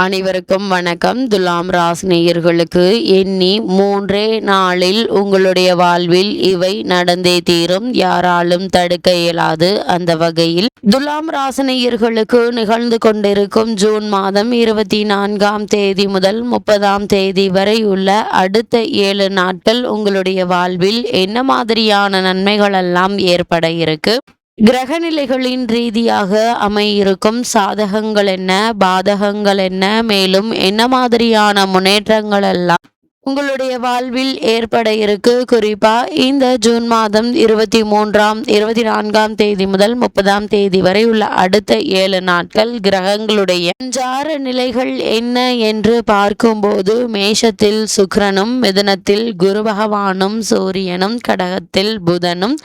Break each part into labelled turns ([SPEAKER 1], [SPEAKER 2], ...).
[SPEAKER 1] அனைவருக்கும் வணக்கம். துலாம் ராசினியர்களுக்கு எண்ணி மூன்றே நாளில் உங்களுடைய வாழ்வில் இவை நடந்தே தீரும். யாராலும் தடுக்க இயலாது அந்த வகையில். துலாம் ராசினியர்களுக்கு நிகழ்ந்து கொண்டிருக்கும் ஜூன் மாதம் இருபத்தி நான்காம் தேதி முதல் முப்பதாம் தேதி வரை உள்ள அடுத்த ஏழு நாட்கள் உங்களுடைய வாழ்வில் என்ன மாதிரியான நன்மைகள் எல்லாம் ஏற்பட இருக்கு? கிரகநிலைகளின் ரீதியாக அமையிருக்கும் சாதகங்கள் என்ன பாதகங்கள் என்ன மேலும் என்ன மாதிரியான முன்னேற்றங்கள் எல்லாம் உங்களுடைய வாழ்வில் ஏற்பட இருக்கு. குறிப்பா இந்த ஜூன் மாதம் இருபத்தி மூன்றாம் இருபத்தி நான்காம் தேதி முதல் முப்பதாம் தேதி வரை உள்ள அடுத்த ஏழு நாட்கள் கிரகங்களுடைய ஜார நிலைகள் என்ன என்று பார்க்கும்போது மேஷத்தில் சுக்ரனும் மிதனத்தில் குரு பகவானும் சூரியனும் கடகத்தில் புதனும்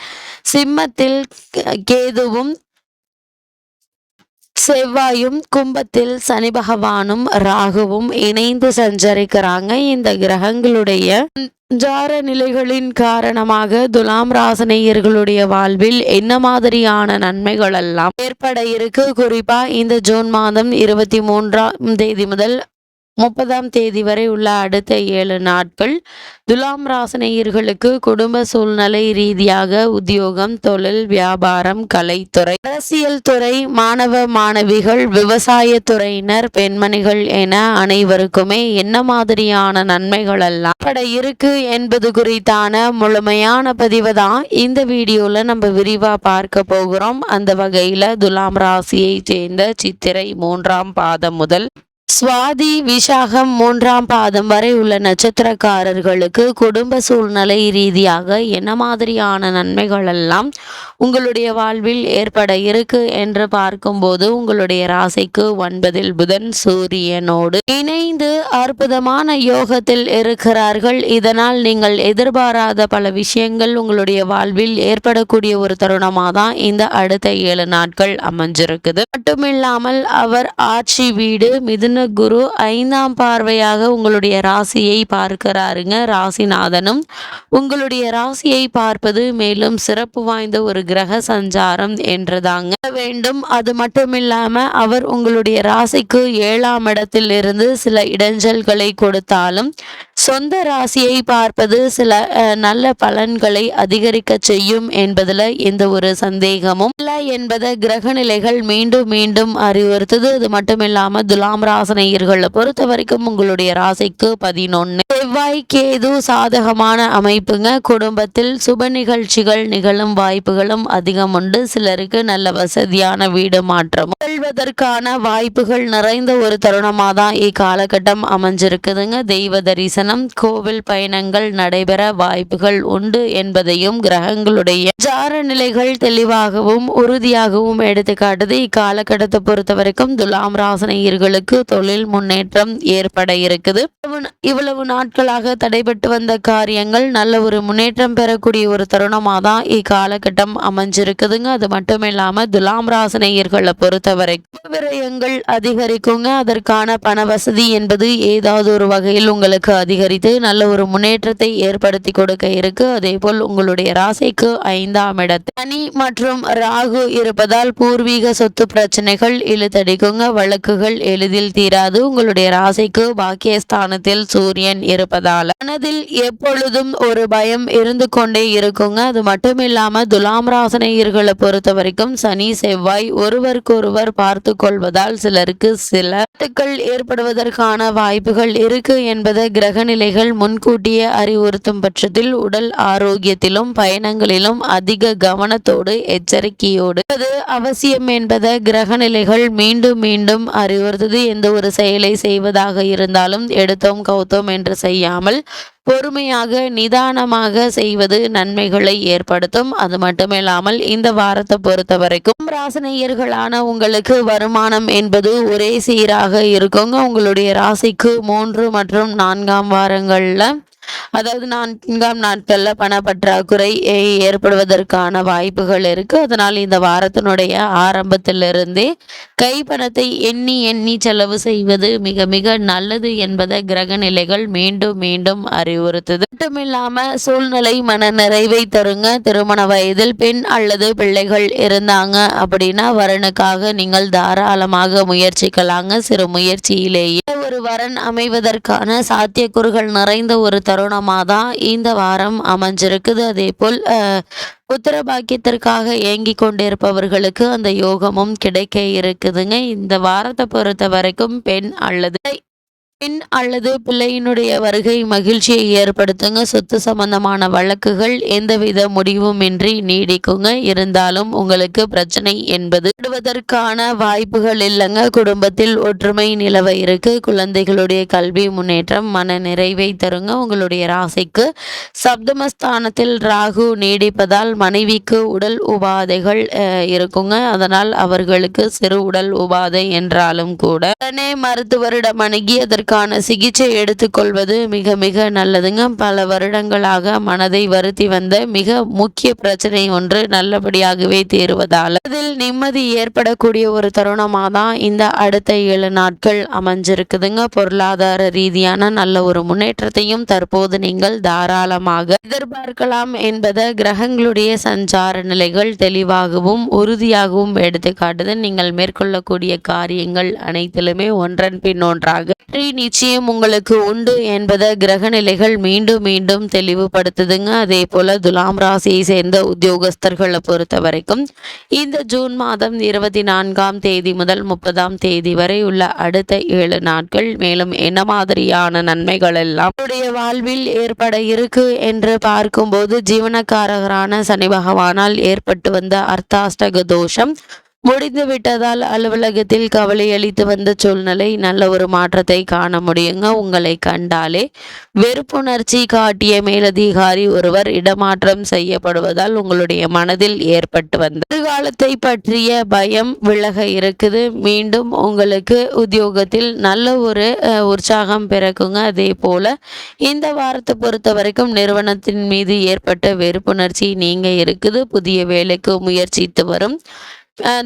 [SPEAKER 1] சிம்மத்தில் கேதுவும் செவ்வாயும் கும்பத்தில் சனி பகவானும் ராகுவும் இணைந்து சஞ்சரிக்கிறாங்க. இந்த கிரகங்களுடைய ஜார நிலைகளின் காரணமாக துலாம் ராசனையர்களுடைய வாழ்வில் என்ன மாதிரியான நன்மைகள் எல்லாம் ஏற்பட இருக்கு? குறிப்பா இந்த ஜூன் மாதம் இருபத்தி மூன்றாம் தேதி முதல் முப்பதாம் தேதி வரை உள்ள அடுத்த ஏழு நாட்கள் துலாம் ராசனையர்களுக்கு குடும்ப சூழ்நிலை ரீதியாக உத்தியோகம் தொழில் வியாபாரம் கலைத்துறை அரசியல் துறை மாணவ மாணவிகள் விவசாய துறையினர் பெண்மணிகள் என அனைவருக்குமே என்ன மாதிரியான நன்மைகள் எல்லாம் பட இருக்கு என்பது குறித்தான முழுமையான பதிவு தான் இந்த வீடியோல நம்ம விரிவா பார்க்க போகிறோம். அந்த வகையில துலாம் ராசியை சேர்ந்த சித்திரை மூன்றாம் பாதம் முதல் சுவாதி விசாகம் மூன்றாம் பாதம் வரை உள்ள நட்சத்திரக்காரர்களுக்கு குடும்ப சூழ்நிலை ரீதியாக என்ன மாதிரியான நன்மைகள் எல்லாம் உங்களுடைய வாழ்வில் ஏற்பட இருக்கு என்று பார்க்கும்போது உங்களுடைய ராசிக்கு ஒன்பதில் புதன் சூரியனோடு இணைந்து அற்புதமான யோகத்தில் இருக்கிறார்கள். இதனால் நீங்கள் எதிர்பாராத பல விஷயங்கள் உங்களுடைய வாழ்வில் ஏற்படக்கூடிய ஒரு தருணமாக தான் இந்த அடுத்த ஏழு நாட்கள் அமைஞ்சிருக்குது. மட்டுமில்லாமல் அவர் ஆட்சி வீடு மிதுன குரு ஐந்தாம் பார்வையாக உங்களுடைய ராசியை பார்க்கிறாருங்க. ராசிநாதனும் உங்களுடைய ராசியை பார்ப்பது மேலும் சிறப்பு வாய்ந்த ஒரு கிரக சஞ்சாரம் என்றுதாங்க வேண்டும். அது மட்டும் இல்லாம அவர் உங்களுடைய ராசிக்கு ஏழாம் இடத்தில் இருந்து சில இடைஞ்சல்களை கொடுத்தாலும் சொந்த ராசியை பார்ப்பது சில நல்ல பலன்களை அதிகரிக்க செய்யும் என்பதுல எந்த ஒரு சந்தேகமும் இல்லை என்பதை கிரக நிலைகள் மீண்டும் மீண்டும் அறிவுறுத்தது. அது மட்டும் இல்லாமல் துலாம் ராசனையர்களை பொறுத்த வரைக்கும் உங்களுடைய ராசிக்கு பதினொன்னு. செவ்வாய் கேது சாதகமான அமைப்புங்க. குடும்பத்தில் சுப நிகழ்ச்சிகள் நிகழும் வாய்ப்புகளும் அதிகம் உண்டு. சிலருக்கு நல்ல வசதியான வீடு மாற்றம் செல்வதற்கான வாய்ப்புகள் நிறைந்த ஒரு தருணமாக தான் இக்காலகட்டம் அமைஞ்சிருக்குதுங்க. தெய்வ தரிசனம் கோவில் பயணங்கள் நடைபெற வாய்ப்புகள் உண்டு என்பதையும் கிரகங்களுடைய ஜார நிலைகள் தெளிவாகவும் உறுதியாகவும் எடுத்துக்காட்டுது. இக்காலகட்டத்தை பொறுத்த வரைக்கும் துலாம் ராசனையர்களுக்கு தொழில் முன்னேற்றம் ஏற்பட இருக்குது. இவ்வளவு நாட்களாக தடைபட்டு வந்த காரியங்கள் நல்ல ஒரு முன்னேற்றம் பெறக்கூடிய ஒரு தருணமாக தான் இக்காலகட்டம் அமைஞ்சிருக்குதுங்க. அது மட்டும் இல்லாம துலாம் ராசனையர்களை பொறுத்தவரை விரயங்கள் அதிகரிக்குங்க. அதற்கான பண வசதி என்பது ஏதாவது ஒரு வகையில் உங்களுக்கு அதிகரித்து நல்ல ஒரு முன்னேற்றத்தை ஏற்படுத்தி கொடுக்க இருக்கு. அதே போல் உங்களுடைய ராசிக்கு ஐந்தாம் இடத்தில் சனி மற்றும் ராகு இருப்பதால் பூர்வீக சொத்து பிரச்சனைகள் இழுத்தடிக்குங்க. வழக்குகள் எளிதில் தீராது. உங்களுடைய ராசிக்கு பாக்கியஸ்தானத்தில் சூரியன் இருப்பதால் மனதில் எப்பொழுதும் ஒரு பயம் இருந்து கொண்டே இருக்குங்க. அது மட்டும் இல்லாம துலாம் ராசனையர்களை பொறுத்த வரைக்கும் சனி செவ்வாய் ஒருவருக்கொருவர் பார்த்து கொள்வதால் சிலருக்கு சில ஏற்படுவதற்கான வாய்ப்புகள் இருக்கு என்பதை கிரக நிலைகள் முன்கூட்டியே அறிவுறுத்தும் பட்சத்தில் உடல் ஆரோக்கியத்திலும் பயணங்களிலும் அதிக கவனத்தோடு எச்சரிக்கையோடு அது அவசியம் என்பதை கிரக நிலைகள் மீண்டும் மீண்டும் அறிவுறுத்தது. எந்த ஒரு செயலை செய்வதாக இருந்தாலும் எடுத்தோம் கவுத்தோம் என்று செய்யாமல் பொறுமையாக நிதானமாக செய்வது நன்மைகளை ஏற்படுத்தும். அது மட்டுமில்லாமல் இந்த வாரத்தை பொறுத்த வரைக்கும் ராசினியர்களான உங்களுக்கு வருமானம் என்பது ஒரே சீராக இருக்குங்க. உங்களுடைய ராசிக்கு மூன்று மற்றும் நான்காம் வாரங்களில் அதாவது நான்காம் நாட்களில் பணப்பற்றாக்குறை பற்றாக்குறை ஏற்படுவதற்கான வாய்ப்புகள் இருக்கு. அதனால் இந்த வாரத்தினுடைய ஆரம்பத்திலிருந்தே கை பணத்தை எண்ணி எண்ணி செலவு செய்வது மிக மிக நல்லது என்பதை கிரக நிலைகள் மீண்டும் மீண்டும் அறிவுறுத்துது. மட்டுமில்லாம சூழ்நிலை மன நிறைவை தருங்க. திருமண வயதில் பெண் அல்லது பிள்ளைகள் இருந்தாங்க அப்படின்னா வரனுக்காக நீங்கள் தாராளமாக முயற்சிக்கலாங்க. சிறு முயற்சியிலேயே ஒரு வரன் அமைவதற்கான சாத்தியக்கூறுகள் நிறைந்த ஒரு தருணமாக தான் இந்த வாரம் அமைஞ்சிருக்குது. அதே போல் அஹ், புத்திர பாக்கியத்திற்காக ஏங்கி கொண்டிருப்பவர்களுக்கு அந்த யோகமும் கிடைக்க இருக்குதுங்க. இந்த வாரத்தை பொறுத்த வரைக்கும் பெண் அல்லது பெண் அல்லது பிள்ளையினுடைய வருகை மகிழ்ச்சியை ஏற்படுத்துங்க. சொத்து சம்பந்தமான வழக்குகள் எந்தவித முடிவுமின்றி நீடிக்குங்க. இருந்தாலும் உங்களுக்கு பிரச்சனை என்பது விடுவதற்கான வாய்ப்புகள் இல்லைங்க. குடும்பத்தில் ஒற்றுமை நிலவ இருக்கு. குழந்தைகளுடைய கல்வி முன்னேற்றம் மன நிறைவை தருங்க. உங்களுடைய ராசிக்கு சப்தமஸ்தானத்தில் ராகு நீடிப்பதால் மனைவிக்கு உடல் உபாதைகள் இருக்குங்க. அதனால் அவர்களுக்கு சிறு உடல் உபாதை என்றாலும் கூட உடனே மருத்துவரிடம் அணுகி அதற்கான சிகிச்சை எடுத்துக்கொள்வது மிக மிக நல்லதுங்க. பல வருடங்களாக மனதை வருத்தி வந்த மிக முக்கிய பிரச்சனை ஒன்று நல்லபடியாகவே தீருவதால். அதில் நிம்மதி ஏற்படக்கூடிய ஒரு தருணமாக தான் இந்த அடுத்த ஏழு நாட்கள் அமைஞ்சிருக்குதுங்க. பொருளாதார ரீதியான நல்ல ஒரு முன்னேற்றத்தையும் தற்போது நீங்கள் தாராளமாக எதிர்பார்க்கலாம் என்பதை கிரகங்களுடைய சஞ்சார நிலைகள் தெளிவாகவும் உறுதியாகவும் எடுத்துக்காட்டுது நீங்கள் மேற்கொள்ளக்கூடிய காரியங்கள் அனைத்திலுமே ஒன்றன் பின் ஒன்றாக. வெற்றி நிச்சயம் உங்களுக்கு உண்டு என்பதை கிரக நிலைகள் மீண்டும் மீண்டும் தெளிவுபடுத்துதுங்க. அதே போல துலாம் ராசியை சேர்ந்த உத்தியோகஸ்தர்களை பொறுத்த வரைக்கும் இந்த ஜூன் மாதம் இருபத்தி நான்காம் தேதி முதல் முப்பதாம் தேதி வரை உள்ள அடுத்த ஏழு நாட்கள் மேலும் என்ன மாதிரியான நன்மைகள் எல்லாம் உடைய வாழ்வில் ஏற்பட இருக்கு என்று பார்க்கும்போது ஜீவனக்காரகரான சனி பகவானால் ஏற்பட்டு வந்த அர்த்தாஷ்டக தோஷம் முடிந்து விட்டதால் அலுவலகத்தில் கவலை அளித்து வந்த சூழ்நிலை நல்ல ஒரு மாற்றத்தை காண முடியுங்க. உங்களை கண்டாலே வெறுப்புணர்ச்சி காட்டிய மேலதிகாரி ஒருவர் இடமாற்றம் செய்யப்படுவதால் உங்களுடைய மனதில் ஏற்பட்டு வந்த எதிர்காலத்தை பற்றிய பயம் விலக இருக்குது. மீண்டும் உங்களுக்கு உத்தியோகத்தில் நல்ல ஒரு உற்சாகம் பிறக்குங்க. அதே போல இந்த வாரத்தை பொறுத்த வரைக்கும் நிறுவனத்தின் மீது ஏற்பட்ட வெறுப்புணர்ச்சி நீங்க இருக்குது. புதிய வேலைக்கு முயற்சித்து வரும்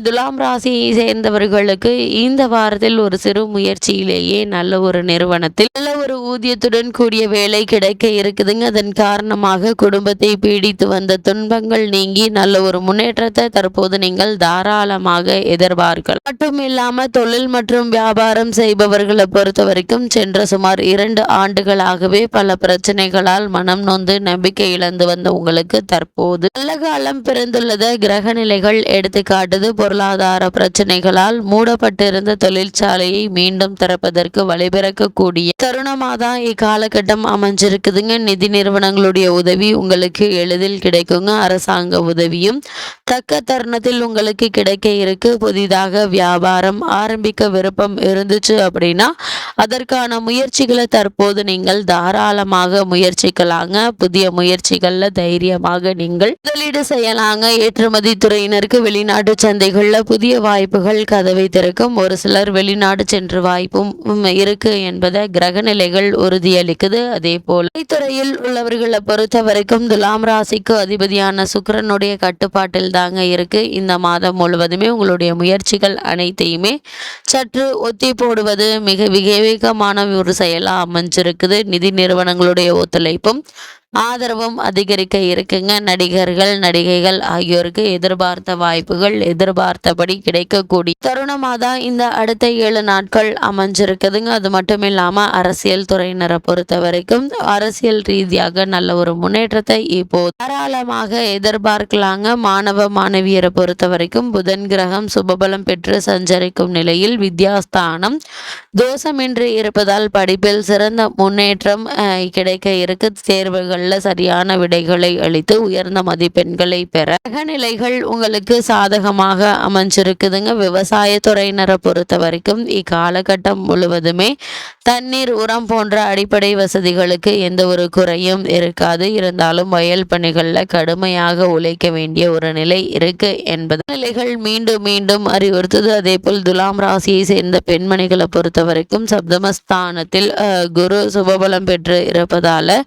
[SPEAKER 1] துலாம் ராசியை சேர்ந்தவர்களுக்கு இந்த வாரத்தில் ஒரு சிறு முயற்சியிலேயே நல்ல ஒரு நிறுவனத்தில் நல்ல ஒரு ஊதியத்துடன் கூடிய வேலை கிடைக்க இருக்குதுங்க. அதன் காரணமாக குடும்பத்தை பீடித்து வந்த துன்பங்கள் நீங்கி நல்ல ஒரு முன்னேற்றத்தை தற்போது நீங்கள் தாராளமாக எதிர்பார்க்கலாம். மட்டும் இல்லாம தொழில் மற்றும் வியாபாரம் செய்பவர்களை பொறுத்த வரைக்கும் சென்ற சுமார் இரண்டு ஆண்டுகளாகவே பல பிரச்சனைகளால் மனம் நொந்து நம்பிக்கை இழந்து வந்த உங்களுக்கு தற்போது நல்ல காலம் பிறந்துள்ளதை. கிரக நிலைகள் எடுத்துக்காட்டுது. பொது பொருளாதார பிரச்சனைகளால் மூடப்பட்டிருந்த தொழிற்சாலையை மீண்டும் திறப்பதற்கு வழிபிறக்கக்கூடிய தருணமாக தான் இக்காலகட்டம் அமைஞ்சிருக்குதுங்க. நிதி நிறுவனங்களுடைய உதவி உங்களுக்கு எளிதில் கிடைக்குங்க. அரசாங்க உதவியும் தக்க தருணத்தில் உங்களுக்கு கிடைக்க இருக்கு. புதிதாக வியாபாரம் ஆரம்பிக்க விருப்பம் இருந்துச்சு அப்படின்னா அதற்கான முயற்சிகளை தற்போது நீங்கள் தாராளமாக முயற்சிக்கலாங்க. புதிய முயற்சிகள்ல தைரியமாக நீங்கள் முதலீடு செய்யலாங்க. ஏற்றுமதி துறையினருக்கு வெளிநாட்டு சந்தைகளில் புதிய வாய்ப்புகள் கதவை திறக்கும் ஒரு சிலர் வெளிநாடு சென்று வாய்ப்பும் இருக்கு என்பதை கிரகநிலைகள் உறுதியளிக்குது. அதே போல் துறையில் உள்ளவர்களை பொறுத்த வரைக்கும் துலாம் ராசிக்கு அதிபதியான சுக்கரனுடைய கட்டுப்பாட்டில் தாங்க இருக்கு. இந்த மாதம் முழுவதுமே உங்களுடைய முயற்சிகள் அனைத்தையுமே சற்று ஒத்தி போடுவது மிக விவேகமான ஒரு செயலாக அமைஞ்சிருக்குது. நிதி நிறுவனங்களுடைய ஒத்துழைப்பும் ஆதரவும் அதிகரிக்க இருக்குங்க. நடிகர்கள் நடிகைகள் ஆகியோருக்கு எதிர்பார்த்த வாய்ப்புகள் எதிர்பார்த்தபடி கிடைக்கக்கூடிய தருணமாக தான் இந்த அடுத்த ஏழு நாட்கள் அமைஞ்சிருக்குதுங்க. அது மட்டும் இல்லாமல் அரசியல் துறையினரை பொறுத்த வரைக்கும் அரசியல் ரீதியாக நல்ல ஒரு முன்னேற்றத்தை இப்போ தாராளமாக எதிர்பார்க்கலாங்க. மாணவ மாணவியரை பொறுத்த வரைக்கும் புதன் கிரகம் சுபபலம் பெற்று சஞ்சரிக்கும் நிலையில் வித்யாஸ்தானம் தோஷமின்றி இருப்பதால் படிப்பில் சிறந்த முன்னேற்றம் அஹ், கிடைக்க இருக்கு. தேர்வுகள் நல்ல சரியான விடைகளை அளித்து உயர்ந்த மதிப்பெண்களை பெற கிரகநிலைகள் உங்களுக்கு சாதகமாக அமைஞ்சிருக்குதுங்க. விவசாயத்துறையினரை பொறுத்த வரைக்கும் இக்காலகட்டம் முழுவதுமே தண்ணீர் உரம் போன்ற அடிப்படை வசதிகளுக்கு எந்த ஒரு குறையும் இருக்காது. இருந்தாலும் வயல் பணிகளில் கடுமையாக உழைக்க வேண்டிய ஒரு நிலை இருக்கு என்பது. நிலைகள் மீண்டும் மீண்டும் அறிவுறுத்தது. அதே போல் துலாம் ராசியை சேர்ந்த பெண்மணிகளை பொறுத்த வரைக்கும் சப்தமஸ்தானத்தில் குரு சுபபலம் பெற்று இருப்பதால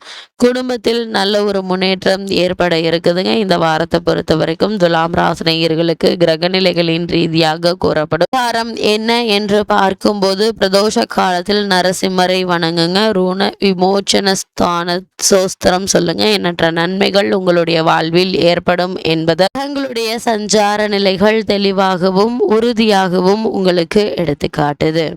[SPEAKER 1] குடும்பத்தில் நல்ல ஒரு முன்னேற்றம் ஏற்பட இருக்குதுங்க. இந்த வாரத்தை பொறுத்த வரைக்கும் துலாம் ராசினியர்களுக்கு கிரகநிலைகளின் ரீதியாக கூறப்படும் வாரம் என்ன என்று பார்க்கும்போது பிரதோஷ காலத்தில் நரசிம்மரை வணங்குங்க. ரூண விமோச்சன ஸ்தான சோஸ்திரம் சொல்லுங்க. எண்ணற்ற நன்மைகள் உங்களுடைய வாழ்வில் ஏற்படும் என்பது கிரகங்களுடைய சஞ்சார நிலைகள் தெளிவாகவும் உறுதியாகவும் உங்களுக்கு எடுத்துக்காட்டுது.